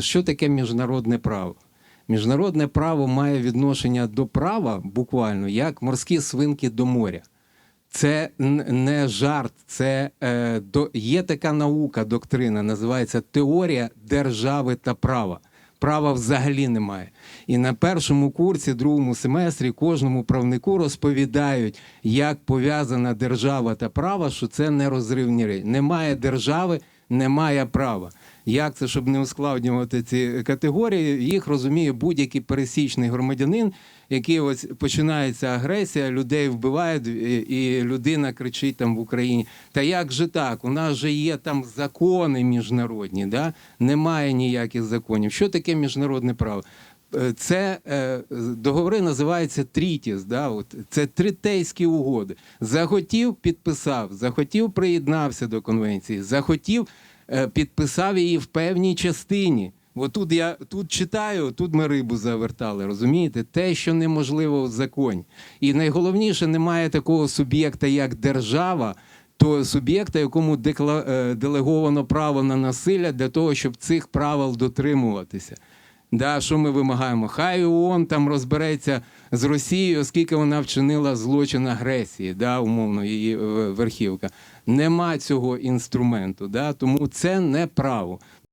Що таке міжнародне право? Міжнародне право має відношення до права буквально як морські свинки до моря. Це не жарт, це е, до, є така наука, доктрина, називається теорія держави та права. Права взагалі немає. І на першому курсі, другому семестрі, кожному правнику розповідають, як пов'язана держава та право, що це нерозривні речі. Немає держави, немає права. Як це, щоб не ускладнювати ці категорії, їх розуміє будь-який пересічний громадянин, який ось починається агресія, людей вбивають, і людина кричить там в Україні. Та як же так? У нас же є там закони міжнародні, да? немає ніяких законів. Що таке міжнародне право? Е, Це е, договори називаються трітіс, да? От, це тритейські угоди. Захотів, підписав, захотів, приєднався до конвенції, захотів, е, підписав її в певній частині. От тут я тут читаю, тут ми рибу завертали. Розумієте, те, що неможливо в законі. І найголовніше, немає такого суб'єкта, як держава, то суб'єкта, якому делеговано право на насилля для того, щоб цих правил дотримуватися. Да, що ми вимагаємо? Хай ООН там розбереться з Росією, оскільки вона вчинила злочин агресії, да, умовно, її е, верхівка. Нема цього інструменту, да, тому це не право.